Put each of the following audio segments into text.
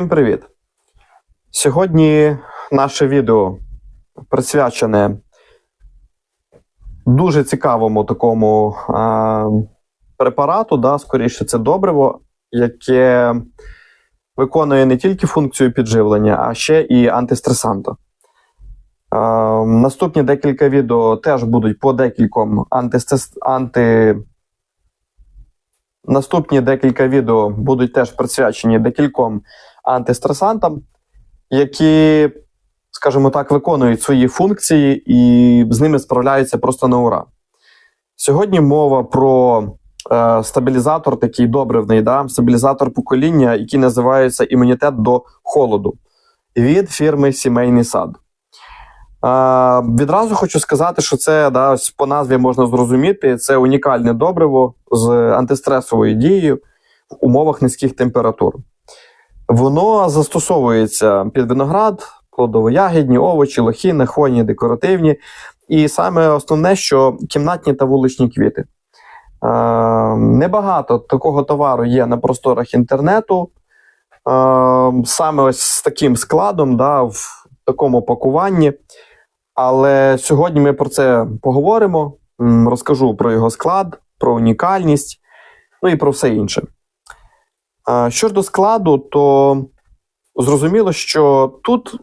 Всім привіт! Сьогодні наше відео присвячене дуже цікавому такому а, препарату, да, скоріше, це добриво, яке виконує не тільки функцію підживлення, а ще і антистресанта. А, наступні декілька відео теж будуть по декільком антистес... анти. Наступні декілька відео будуть теж присвячені декільком антистресантам, які, скажімо так, виконують свої функції і з ними справляються просто на ура. Сьогодні мова про е, стабілізатор, такий добривний, да? стабілізатор покоління, який називається імунітет до холоду від фірми Сімейний сад. Е, відразу хочу сказати, що це да, ось по назві можна зрозуміти, це унікальне добриво з антистресовою дією в умовах низьких температур. Воно застосовується під виноград, плодово-ягідні, овочі, лохіни, хвойні, декоративні. І саме основне, що кімнатні та вуличні квіти. Е, небагато такого товару є на просторах інтернету. Е, саме ось з таким складом, да, в такому пакуванні. Але сьогодні ми про це поговоримо. Розкажу про його склад, про унікальність, ну і про все інше. Що ж до складу, то зрозуміло, що тут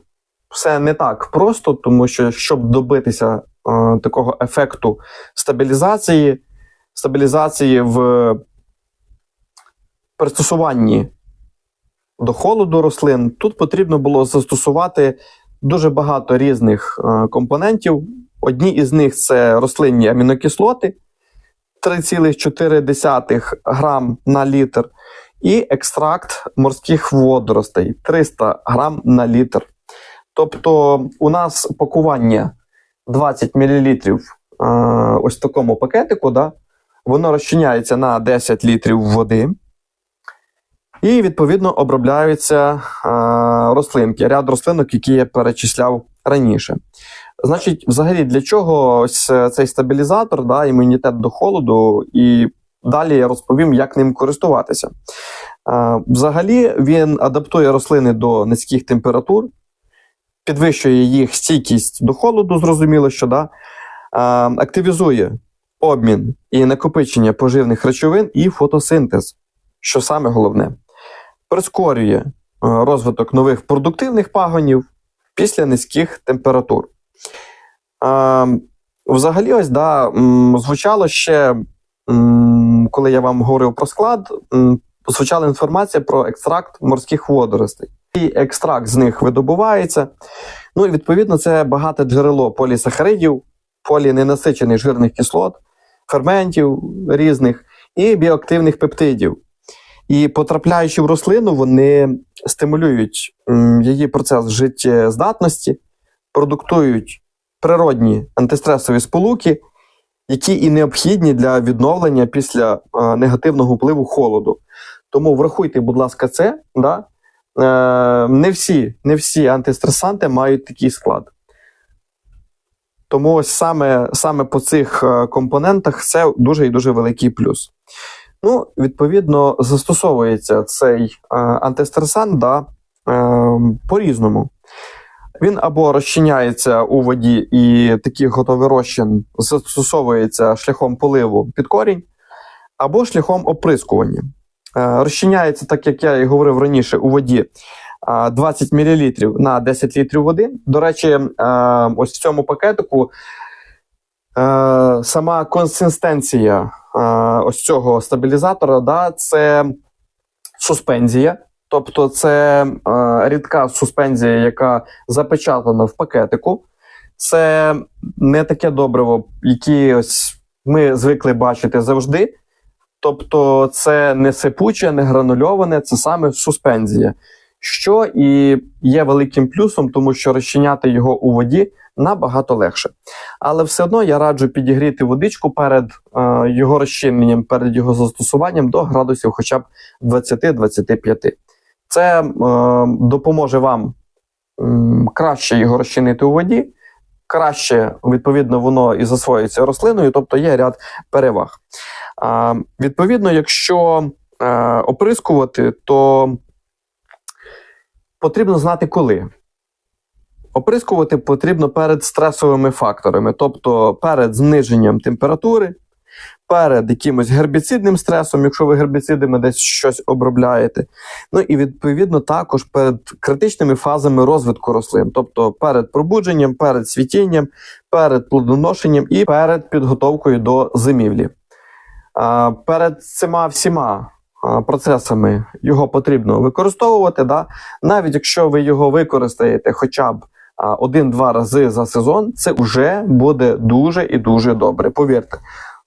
все не так просто, тому що щоб добитися такого ефекту стабілізації, стабілізації в пристосуванні до холоду рослин, тут потрібно було застосувати дуже багато різних компонентів. Одні із них це рослинні амінокислоти 3,4 грам на літр, і екстракт морських водоростей 300 грам на літр. Тобто, у нас пакування 20 мл е, ось в такому пакетику, да, воно розчиняється на 10 літрів води. І, відповідно, обробляються е, рослинки, ряд рослинок, які я перечисляв раніше. Значить, взагалі, для чого ось е, цей стабілізатор, да, імунітет до холоду, і далі я розповім, як ним користуватися. Е, Взагалі, він адаптує рослини до низьких температур, підвищує їх стійкість до холоду, зрозуміло, що да, е, активізує обмін і накопичення поживних речовин і фотосинтез, що саме головне, прискорює е, розвиток нових продуктивних пагонів після низьких температур. Взагалі, ось да, звучало ще, коли я вам говорив про склад, звучала інформація про екстракт морських водоростей. І екстракт з них видобувається. Ну і відповідно це багате джерело полісахаридів, поліненасичених жирних кислот, ферментів різних і біоактивних пептидів. І потрапляючи в рослину, вони стимулюють її процес життєздатності, продуктують природні антистресові сполуки, які і необхідні для відновлення після е, негативного впливу холоду. Тому врахуйте, будь ласка, це. Да? Е, не, всі, не всі антистресанти мають такий склад. Тому ось саме, саме по цих е, компонентах це дуже і дуже великий плюс. Ну, відповідно, застосовується цей е, антистресант да, е, по-різному. Він або розчиняється у воді, і такий готовий розчин застосовується шляхом поливу під корінь, або шляхом оприскування. Е, розчиняється, так як я і говорив раніше, у воді е, 20 мл на 10 літрів води. До речі, е, ось в цьому пакетику е, сама консистенція ось цього стабілізатора да, це суспензія. Тобто це е, рідка суспензія, яка запечатана в пакетику. Це не таке добриво, яке ось ми звикли бачити завжди. Тобто, це не сипуче, не гранульоване, це саме суспензія, що і є великим плюсом, тому що розчиняти його у воді набагато легше. Але все одно я раджу підігріти водичку перед е, його розчиненням, перед його застосуванням до градусів хоча б 20-25. Це е, допоможе вам м, краще його розчинити у воді, краще, відповідно, воно і засвоюється рослиною, тобто є ряд переваг. А, Відповідно, якщо е, оприскувати, то потрібно знати коли. Оприскувати потрібно перед стресовими факторами, тобто перед зниженням температури, перед якимось гербіцидним стресом, якщо ви гербіцидами десь щось обробляєте. Ну і відповідно також перед критичними фазами розвитку рослин, тобто перед пробудженням, перед світінням, перед плодоношенням і перед підготовкою до зимівлі. Перед цими всіма процесами його потрібно використовувати. Да? Навіть якщо ви його використаєте хоча б один-два рази за сезон, це вже буде дуже і дуже добре. Повірте,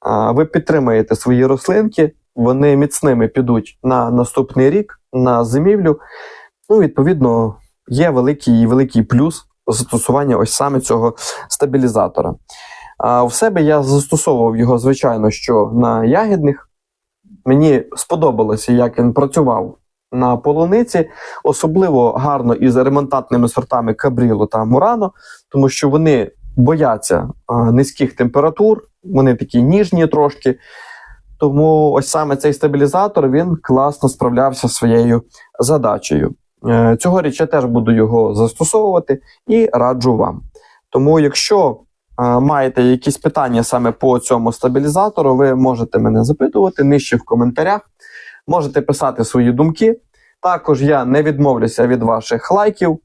ви підтримаєте свої рослинки, вони міцними підуть на наступний рік, на зимівлю. Ну, відповідно, є великий великий плюс застосування ось саме цього стабілізатора. А в себе я застосовував його, звичайно, що на ягідних. Мені сподобалося, як він працював на полуниці, особливо гарно із ремонтантними сортами Кабріло та Мурано, тому що вони бояться низьких температур, вони такі ніжні трошки. Тому ось саме цей стабілізатор він класно справлявся своєю задачею. Е, Цьогоріч я теж буду його застосовувати і раджу вам. Тому, якщо е, маєте якісь питання саме по цьому стабілізатору, ви можете мене запитувати нижче в коментарях, можете писати свої думки. Також я не відмовлюся від ваших лайків,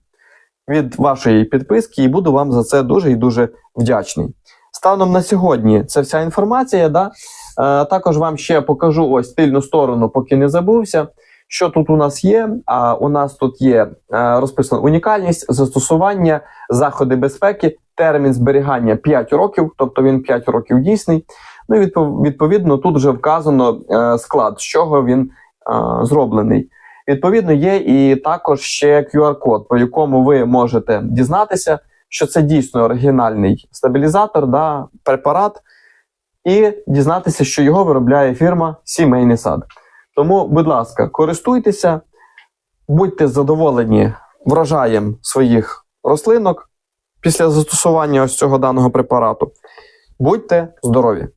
від вашої підписки, і буду вам за це дуже і дуже вдячний. Станом на сьогодні це вся інформація. Да? Е, також вам ще покажу ось тильну сторону, поки не забувся. Що тут у нас є? А у нас тут є е, розписана унікальність, застосування, заходи безпеки, термін зберігання 5 років, тобто він 5 років дійсний. Ну і відпов- відповідно тут вже вказано е, склад, з чого він е, зроблений. Відповідно, є і також ще QR-код, по якому ви можете дізнатися, що це дійсно оригінальний стабілізатор, да, препарат, і дізнатися, що його виробляє фірма Сімейний сад. Тому, будь ласка, користуйтеся, будьте задоволені врожаєм своїх рослинок після застосування ось цього даного препарату. Будьте здорові!